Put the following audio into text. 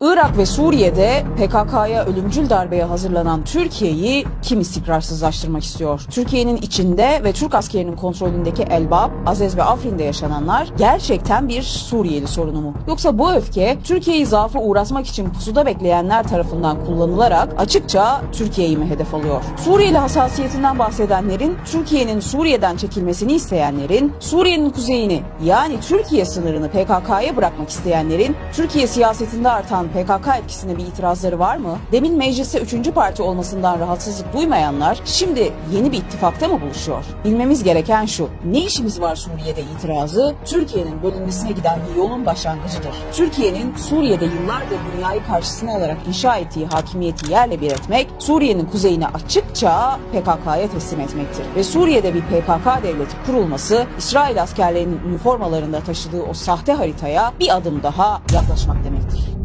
Irak ve Suriye'de PKK'ya ölümcül darbeye hazırlanan Türkiye'yi kim istikrarsızlaştırmak istiyor? Türkiye'nin içinde ve Türk askerinin kontrolündeki Elbap, Azez ve Afrin'de yaşananlar gerçekten bir Suriyeli sorunu mu? Yoksa bu öfke Türkiye'yi zaafı uğratmak için pusuda bekleyenler tarafından kullanılarak açıkça Türkiye'yi mi hedef alıyor? Suriyeli hassasiyetinden bahsedenlerin, Türkiye'nin Suriye'den çekilmesini isteyenlerin, Suriye'nin kuzeyini yani Türkiye sınırını PKK'ya bırakmak isteyenlerin, Türkiye siyasetinde artan PKK etkisine bir itirazları var mı? Demin mecliste üçüncü parti olmasından rahatsızlık duymayanlar şimdi yeni bir ittifakta mı buluşuyor? Bilmemiz gereken şu, ne işimiz var Suriye'de itirazı, Türkiye'nin bölünmesine giden bir yolun başlangıcıdır. Türkiye'nin Suriye'de yıllardır dünyayı karşısına alarak inşa ettiği hakimiyeti yerle bir etmek, Suriye'nin kuzeyini açıkça PKK'ya teslim etmektir. Ve Suriye'de bir PKK devleti kurulması, İsrail askerlerinin üniformalarında taşıdığı o sahte haritaya bir adım daha yaklaşmak demektir.